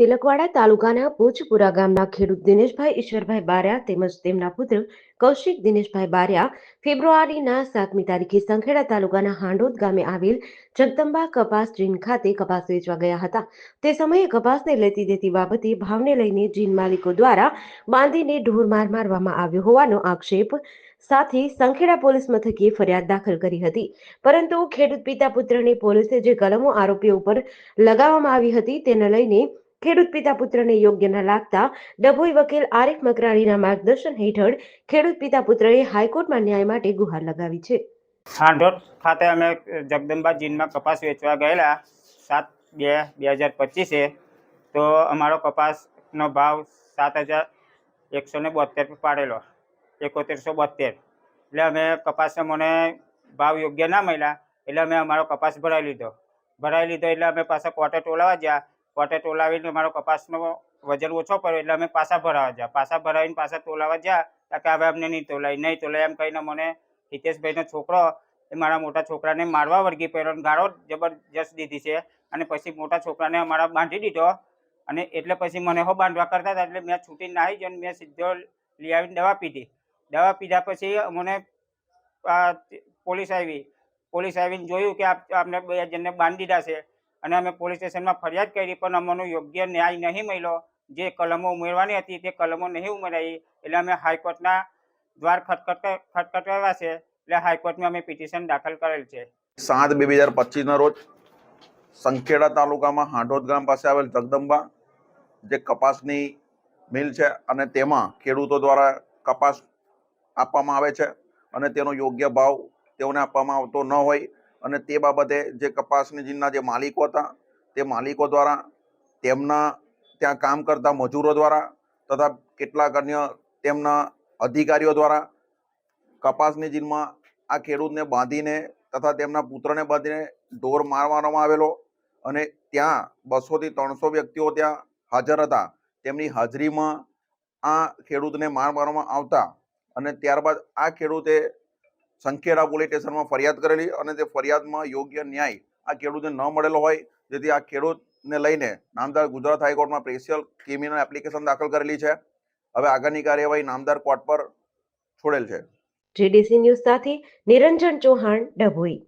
તિલકવાડા તાલુકાના ભુજપુરા ગામના ખેડૂત દિનેશભાઈ ઈશ્વરભાઈ બારિયા તેમજ તેમના પુત્ર કૌશિક દિનેશભાઈ બારિયા ફેબ્રુઆરીના સાતમી તારીખે સંખેડા તાલુકાના હાંડોદ ગામે આવેલ જગદંબા કપાસ જીન ખાતે કપાસ વેચવા ગયા હતા. તે સમયે કપાસને લેતી દેતી બાબતે ભાવને લઈને જીન માલિકો દ્વારા બાંધીને ઢોરમાર મારવામાં આવ્યો હોવાનો આક્ષેપ સાથે સંખેડા પોલીસ મથકે ફરિયાદ દાખલ કરી હતી. પરંતુ ખેડૂત પિતા પુત્રને પોલીસે જે કલમો આરોપીઓ ઉપર લગાવવામાં આવી હતી તેને લઈને ખેડૂત પિતા પુત્રને યોગ્ય ન લાગતા ડભોઈ વકીલ આરિફ મકરાણીના માર્ગદર્શન હેઠળ ખેડૂત પિતા પુત્રએ હાઈકોર્ટમાં ન્યાય માટે ગુહાર લગાવી છે. હાંડોદ ખાતે અમે જગદંબા જીનમાં કપાસ વેચવા ગયેલા, સાત બે બે હજાર પચીસે. તો અમારો કપાસનો ભાવ સાત હજાર એકસો ને બોતેર પાડેલો, એકોતેરસો બોતેર એટલે અમે કપાસને મને ભાવ યોગ્ય ના મળ્યા, એટલે અમે અમારો કપાસ ભરાઈ લીધો. ભરાઈ લીધો એટલે અમે પાછા કોર્ટે ટોલાવા ગયા. કોર્ટે ટોલાવીને મારો કપાસનો વજન ઓછો પડ્યો એટલે અમે પાછા ભરાવા જ્યાં. પાછા ભરાવીને પાછા તોલાવા જ્યાં કે હવે અમને નહીં તોલાય. નહીં તોલાય એમ કહીને મને હિતેશભાઈનો છોકરો એ મારા મોટા છોકરાને મારવા વળગી પડ્યો ગાળો જબરજસ્ત દીધી છે. અને પછી મોટા છોકરાને અમારા બાંધી દીધો. અને એટલે પછી મને હો બાંધવા કરતા હતા એટલે મેં છૂટીને નાહી ગયો મેં સીધો લઈ આવીને દવા પીધી. દવા પીધા પછી મને પોલીસ આવી. પોલીસ આવીને જોયું કે આપને બે જણને બાંધી દીધા છે. અને અમે પોલીસ સ્ટેશનમાં ફરિયાદ કરી, પણ અમને યોગ્ય ન્યાય નહીં મળ્યો. જે કલમો ઉમેરવાની હતી તે કલમો નહીં ઉમેરાઈ. એટલે અમે હાઈકોર્ટના દ્વાર ખટખટ, ખટખટાવ્યા છે. એટલે હાઈકોર્ટમાં અમે પિટિશન દાખલ કરેલ છે. સાત બે હજાર પચીસના રોજ સંખેડા તાલુકામાં હાંડોદ ગામ પાસે આવેલ જગદંબા જે કપાસની મિલ છે અને તેમાં ખેડૂતો દ્વારા કપાસ આપવામાં આવે છે અને તેનો યોગ્ય ભાવ તેઓને આપવામાં આવતો ન હોય. અને તે બાબતે જે કપાસની જીનના જે માલિકો હતા, તે માલિકો દ્વારા તેમના ત્યાં કામ કરતા મજૂરો દ્વારા તથા કેટલાક અન્ય તેમના અધિકારીઓ દ્વારા કપાસની જીનમાં આ ખેડૂતને બાંધીને તથા તેમના પુત્રને બાંધીને ઢોર મારવામાં આવેલો અને ત્યાં બસોથી ત્રણસો વ્યક્તિઓ ત્યાં હાજર હતા. તેમની હાજરીમાં આ ખેડૂતને માર મારવામાં આવતા અને ત્યારબાદ આ ખેડૂતે સંખેડા પોલીસ સ્ટેશનમાં ફરિયાદ કરેલી અને તે ફરિયાદમાં યોગ્ય ન્યાય આ ખેડૂતને ન મળેલો હોય. જેથી આ ખેડૂતને લઈને નામદાર ગુજરાત હાઈકોર્ટમાં સ્પેશિયલ ક્રિમિનલ એપ્લિકેશન દાખલ કરેલી છે. હવે આગળની કાર્યવાહી નામદાર કોર્ટ પર છોડેલ છે. જીડીસી ન્યૂઝ સાથે નિરંજન ચૌહાણ ડભોઈ.